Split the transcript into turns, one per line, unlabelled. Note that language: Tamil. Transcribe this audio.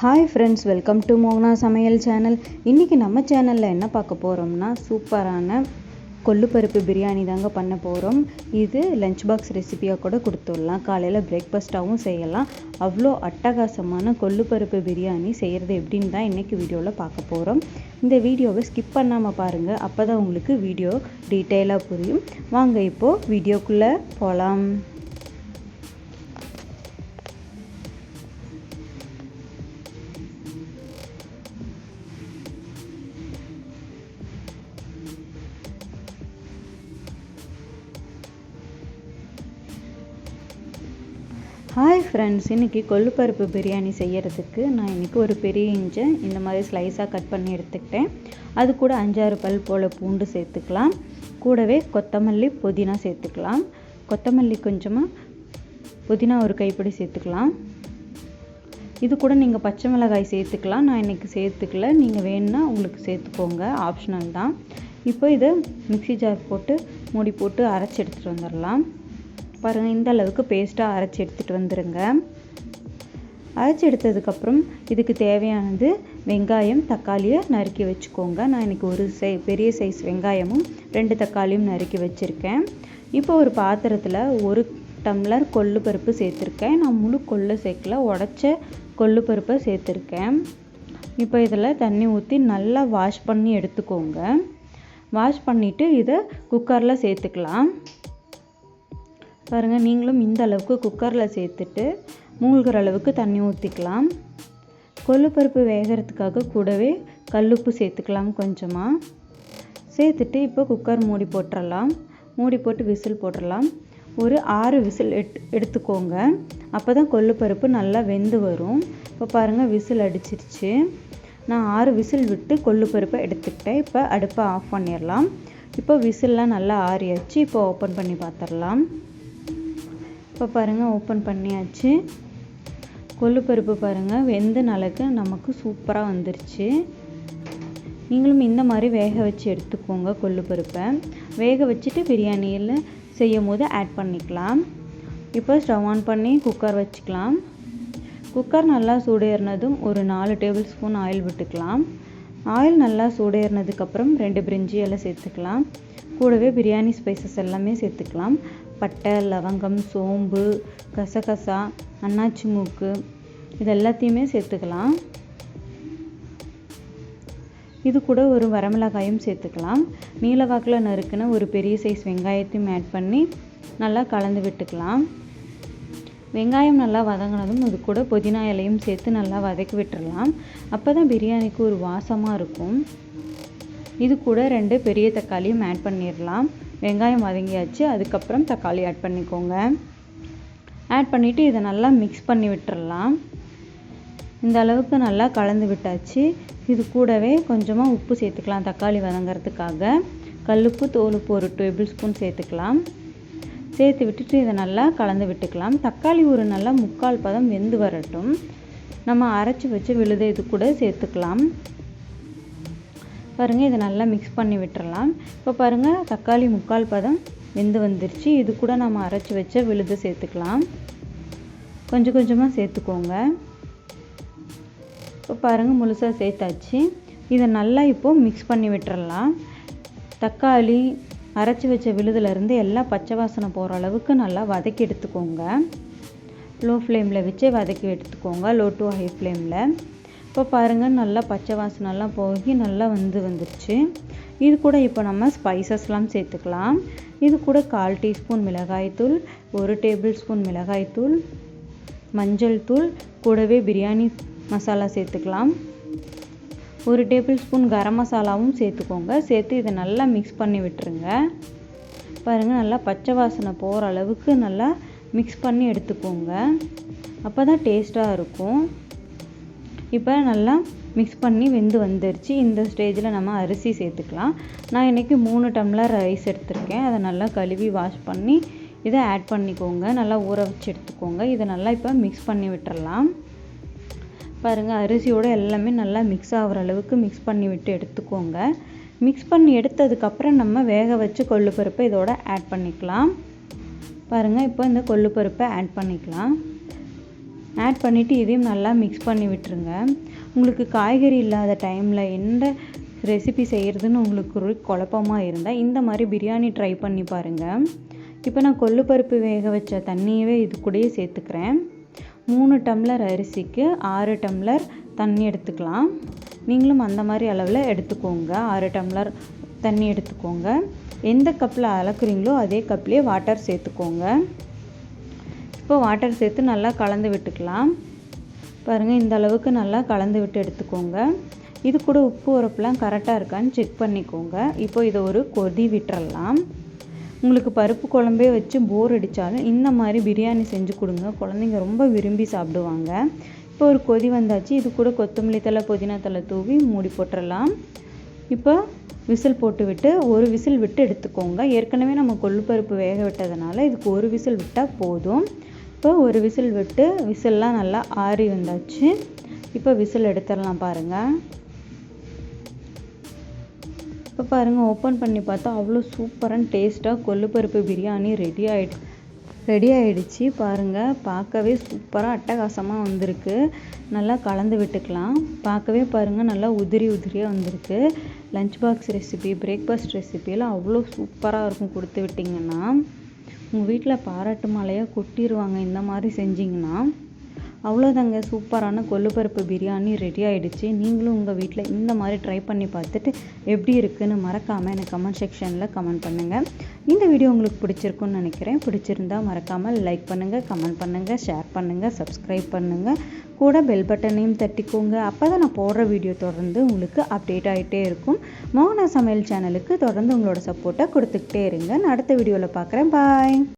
ஹாய் ஃப்ரெண்ட்ஸ் வெல்கம் டு மோகனா சமையல் சேனல் இன்றைக்கி நம்ம சேனலில் என்ன பார்க்க போகிறோம்னா சூப்பரான கொள்ளுப்பருப்பு பிரியாணி தாங்க பண்ண போகிறோம் இது லஞ்ச் பாக்ஸ் ரெசிபியாக கூட கொடுத்துடலாம். காலையில் பிரேக்ஃபாஸ்ட்டாகவும் செய்யலாம். அவ்வளோ அட்டகாசமான கொள்ளுப்பருப்பு பிரியாணி செய்கிறது எப்படின்னு தான் இன்றைக்கி வீடியோவில் பார்க்க போகிறோம் இந்த வீடியோவை ஸ்கிப் பண்ணாமல் பாருங்கள் அப்போ தான் உங்களுக்கு வீடியோ டீட்டெயிலாக புரியும். வாங்க இப்போது வீடியோக்குள்ளே போகலாம் ஹாய் ஃப்ரெண்ட்ஸ் இன்றைக்கி கொள்ளுப்பருப்பு பிரியாணி செய்கிறதுக்கு நான் இன்றைக்கி ஒரு பெரிய இஞ்சை இந்த மாதிரி ஸ்லைஸாக கட் பண்ணி எடுத்துக்கிட்டேன். அது கூட அஞ்சாறு பல் போல் பூண்டு சேர்த்துக்கலாம். கூடவே கொத்தமல்லி புதினா சேர்த்துக்கலாம். கொத்தமல்லி கொஞ்சமாக புதினா ஒரு கைப்பிடி சேர்த்துக்கலாம். இது கூட நீங்கள் பச்சை மிளகாய் சேர்த்துக்கலாம். நான் இன்றைக்கி சேர்த்துக்கல. நீங்கள் வேணுன்னா உங்களுக்கு சேர்த்துக்கோங்க. ஆப்ஷனல் தான். இப்போ இதை மிக்சி ஜார் போட்டு மூடி போட்டு அரைச்சி எடுத்துகிட்டு வந்துடலாம். பாருங்கள் இந்த அளவுக்கு பேஸ்ட்டாக அரைச்சி எடுத்துகிட்டு வந்துடுங்க அரைச்சி எடுத்ததுக்கப்புறம் இதுக்கு தேவையானது வெங்காயம் தக்காளியை நறுக்கி வச்சுக்கோங்க. நான் இன்றைக்கி ஒரு சை பெரிய சைஸ் வெங்காயமும் ரெண்டு தக்காளியும் நறுக்கி வச்சுருக்கேன். இப்போ ஒரு பாத்திரத்தில் ஒரு டம்ளர் கொள்ளு பருப்பு சேர்த்துருக்கேன். நான் முழு கொள்ளு சேர்க்கல உடச்ச கொள்ளு பருப்பை சேர்த்துருக்கேன். இப்போ இதில் தண்ணி ஊற்றி நல்லா வாஷ் பண்ணி எடுத்துக்கோங்க. வாஷ் பண்ணிவிட்டு இதை குக்கரில் சேர்த்துக்கலாம். பாருங்கள் நீங்களும் இந்த அளவுக்கு குக்கரில் சேர்த்துட்டு மூழ்கிற அளவுக்கு தண்ணி ஊற்றிக்கலாம் கொள்ளுப்பருப்பு வேகிறதுக்காக கூடவே கல்லுப்பு சேர்த்துக்கலாம் கொஞ்சமாக சேர்த்துட்டு இப்போ குக்கர் மூடி போட்டுடலாம் மூடி போட்டு விசில் போட்டுடலாம் ஒரு ஆறு விசில் எட் எடுத்துக்கோங்க. அப்போ தான் கொள்ளுப்பருப்பு நல்லா வெந்து வரும். இப்போ பாருங்கள் விசில் அடிச்சிருச்சு. நான் ஆறு விசில் விட்டு கொள்ளுப்பருப்பை எடுத்துக்கிட்டேன். இப்போ அடுப்பை ஆஃப் பண்ணிடலாம் இப்போ விசில்லாம் நல்லா ஆறியாச்சு. இப்போ ஓப்பன் பண்ணி பார்த்துடலாம் இப்போ பாருங்கள் ஓப்பன் பண்ணியாச்சு. கொள்ளுப்பருப்பு பாருங்கள் வெந்த நாளுக்கு நமக்கு சூப்பராக வந்துருச்சு. நீங்களும் இந்த மாதிரி வேக வச்சு எடுத்துக்கோங்க கொள்ளுப்பருப்பை. வேக வச்சுட்டு பிரியாணியில் செய்யும் போது ஆட் பண்ணிக்கலாம். இப்போ ஸ்டவ் ஆன் பண்ணி குக்கர் வச்சுக்கலாம். குக்கர் நல்லா சூடேறினதும் ஒரு நாலு டேபிள் ஸ்பூன் ஆயில் விட்டுக்கலாம். ஆயில் நல்லா சூடேறினதுக்கப்புறம் ரெண்டு பிரிஞ்சி எல்லாம் சேர்த்துக்கலாம். கூடவே பிரியாணி ஸ்பைசஸ் எல்லாமே சேர்த்துக்கலாம். பட்டை லவங்கம் சோம்பு கசகசா அன்னாச்சி மூக்கு இது எல்லாத்தையுமே சேர்த்துக்கலாம். இது கூட ஒரு வரமிளகாயும் சேர்த்துக்கலாம். நீலவாக்கில் நறுக்குன ஒரு பெரிய சைஸ் வெங்காயத்தையும் ஆட் பண்ணி நல்லா கலந்து விட்டுக்கலாம். வெங்காயம் நல்லா வதங்கினதும் அது கூட புதினா இலையும் சேர்த்து நல்லா வதக்கி விட்டுடலாம் அப்போ தான் பிரியாணிக்கு ஒரு வாசமாக இருக்கும். இது கூட ரெண்டு பெரிய தக்காளியும் ஆட் பண்ணிடலாம் வெங்காயம் வதங்கியாச்சு. அதுக்கப்புறம் தக்காளி ஆட் பண்ணிக்கோங்க. ஆட் பண்ணிவிட்டு இதை நல்லா மிக்ஸ் பண்ணி விட்டுறலாம். இந்த அளவுக்கு நல்லா கலந்து விட்டாச்சு. இது கூடவே கொஞ்சமாக உப்பு சேர்த்துக்கலாம் தக்காளி வதங்கிறதுக்காக. கல்லுப்பு தோலுப்பு ஒரு டேபிள் ஸ்பூன் சேர்த்துக்கலாம். சேர்த்து விட்டுட்டு இதை நல்லா கலந்து விட்டுக்கலாம். தக்காளி ஒரு நல்லா முக்கால் பதம் வெந்து வரட்டும். நம்ம அரைச்சி வச்சு விழுத இது கூட சேர்த்துக்கலாம். பாருங்கள் இதை நல்லா மிக்ஸ் பண்ணி விட்டுறலாம். இப்போ பாருங்கள் தக்காளி முக்கால் பதம் வெந்து வந்துருச்சு. இது கூட நம்ம அரைச்சி வச்ச விழுது சேர்த்துக்கலாம். கொஞ்சம் கொஞ்சமாக சேர்த்துக்கோங்க. இப்போ பாருங்கள் முழுசாக சேர்த்தாச்சு. இதை நல்லா இப்போது மிக்ஸ் பண்ணி விட்டுறலாம். தக்காளி அரைச்சி வச்ச விழுதுலேருந்து எல்லாம் பச்சை வாசனை போகிற அளவுக்கு நல்லா வதக்கி எடுத்துக்கோங்க. லோ ஃப்ளேமில் வச்சே வதக்கி எடுத்துக்கோங்க. லோ டு ஹை ஃப்ளேமில் இப்போ பாருங்கள் நல்லா பச்சை வாசனைலாம் போகி நல்லா வந்து வந்துடுச்சு இது கூட இப்போ நம்ம ஸ்பைசஸ்லாம் சேர்த்துக்கலாம். இது கூட கால் டீஸ்பூன் மிளகாய்த்தூள் ஒரு டேபிள் ஸ்பூன் மிளகாய்த்தூள் மஞ்சள் தூள் கூடவே பிரியாணி மசாலா சேர்த்துக்கலாம். ஒரு டேபிள் ஸ்பூன் கரம் மசாலாவும் சேர்த்துக்கோங்க. சேர்த்து இதை நல்லா மிக்ஸ் பண்ணி விட்டுருங்க. பாருங்கள் நல்லா பச்சை வாசனை போகிற அளவுக்கு நல்லா மிக்ஸ் பண்ணி எடுத்துக்கோங்க. அப்போ தான் டேஸ்ட்டாக இருக்கும். இப்போ நல்லா மிக்ஸ் பண்ணி வெந்து வந்துருச்சு. இந்த ஸ்டேஜில் நம்ம அரிசி சேர்த்துக்கலாம். நான் இன்றைக்கி மூணு டம்ளர் ரைஸ் எடுத்திருக்கேன். அதை நல்லா கழுவி வாஷ் பண்ணி இதை ஆட் பண்ணிக்கோங்க. நல்லா ஊற வச்சு எடுத்துக்கோங்க. இதை நல்லா இப்போ மிக்ஸ் பண்ணி விட்டுறலாம். பாருங்கள் அரிசியோடு எல்லாமே நல்லா மிக்ஸ் ஆகிற அளவுக்கு மிக்ஸ் பண்ணி விட்டு எடுத்துக்கோங்க. மிக்ஸ் பண்ணி எடுத்ததுக்கப்புறம் நம்ம வேக வச்சு கொள்ளுப்பருப்பை இதோட ஆட் பண்ணிக்கலாம். பாருங்கள் இப்போ இந்த கொள்ளுப்பருப்பை ஆட் பண்ணிக்கலாம். ஆட் பண்ணிவிட்டு இதையும் நல்லா மிக்ஸ் பண்ணி விட்டுருங்க. உங்களுக்கு காய்கறி இல்லாத டைமில் எந்த ரெசிபி செய்கிறதுன்னு உங்களுக்கு ஒரு குழப்பமாக இருந்தால் இந்த மாதிரி பிரியாணி ட்ரை பண்ணி பாருங்கள் இப்போ நான் கொள்ளுப்பருப்பு வேக வச்ச தண்ணியவே இது கூடயே சேர்த்துக்கிறேன். மூணு டம்ளர் அரிசிக்கு ஆறு டம்ளர் தண்ணி எடுத்துக்கலாம். நீங்களும் அந்த மாதிரி அளவில் எடுத்துக்கோங்க. ஆறு டம்ளர் தண்ணி எடுத்துக்கோங்க. எந்த கப்பில் அளக்குறீங்களோ அதே கப்லேயே வாட்டர் சேர்த்துக்கோங்க. இப்போ வாட்டர் சேர்த்து நல்லா கலந்து விட்டுக்கலாம். பாருங்கள் இந்த அளவுக்கு நல்லா கலந்து விட்டு எடுத்துக்கோங்க. இது கூட உப்பு உரப்புலாம் கரெக்டாக இருக்கான்னு செக் பண்ணிக்கோங்க. இப்போ இதை ஒரு கொதி விட்டுறலாம். உங்களுக்கு பருப்பு குழம்பே வச்சு போர் அடித்தாலும் இந்த மாதிரி பிரியாணி செஞ்சு கொடுங்க. குழந்தைங்க ரொம்ப விரும்பி சாப்பிடுவாங்க. இப்போ ஒரு கொதி வந்தாச்சு இது கூட கொத்தமல்லி தலை புதினா தலை தூவி மூடி போட்டுடலாம் இப்போ விசில் போட்டுவிட்டு ஒரு விசில் விட்டு எடுத்துக்கோங்க. ஏற்கனவே நம்ம கொள்ளுப்பருப்பு வேக விட்டதுனால இதுக்கு ஒரு விசில் விட்டால் போதும். இப்போ ஒரு விசில் விட்டு விசில்லாம் நல்லா ஆறி வந்தாச்சு. இப்போ விசில் எடுத்துடலாம் பாருங்கள் இப்போ பாருங்கள் ஓப்பன் பண்ணி பார்த்தா அவ்வளோ சூப்பரான டேஸ்ட்டாக கொல்லுப்பருப்பு பிரியாணி ரெடி ஆகிடு ரெடி ஆகிடுச்சு பாருங்கள் பார்க்கவே சூப்பராக அட்டகாசமாக வந்திருக்கு. நல்லா கலந்து விட்டுக்கலாம். பார்க்கவே பாருங்கள் நல்லா உதிரி உதிரியாக வந்திருக்கு. லஞ்ச் பாக்ஸ் ரெசிபி பிரேக்ஃபாஸ்ட் ரெசிபியெல்லாம் அவ்வளோ சூப்பராக இருக்கும் கொடுத்து விட்டிங்கன்னா. உங்கள் வீட்டில் பாராட்டு மாலையாக கொட்டிடுவாங்க இந்த மாதிரி செஞ்சிங்கன்னா அவ்வளோதாங்க சூப்பரான கொள்ளுப்பருப்பு பிரியாணி ரெடி ஆகிடுச்சு நீங்களும் உங்கள் வீட்டில் இந்த மாதிரி ட்ரை பண்ணி பார்த்துட்டு எப்படி இருக்குன்னு மறக்காமல் எனக்கு கமெண்ட் செக்ஷனில் கமெண்ட் பண்ணுங்கள் இந்த வீடியோ உங்களுக்கு பிடிச்சிருக்குன்னு நினைக்கிறேன். பிடிச்சிருந்தா மறக்காமல் லைக் பண்ணுங்கள் கமெண்ட் பண்ணுங்கள் ஷேர் பண்ணுங்கள் சப்ஸ்கிரைப் பண்ணுங்கள் கூட பெல் பட்டனையும் தட்டிக்கோங்க. அப்போ தான் நான் போடுற வீடியோ தொடர்ந்து உங்களுக்கு அப்டேட் ஆகிட்டே இருக்கும். மோகனா சமையல் சேனலுக்கு தொடர்ந்து உங்களோட சப்போர்ட்டை கொடுத்துக்கிட்டே இருங்க. நான் அடுத்த வீடியோவில் பார்க்குறேன். பாய்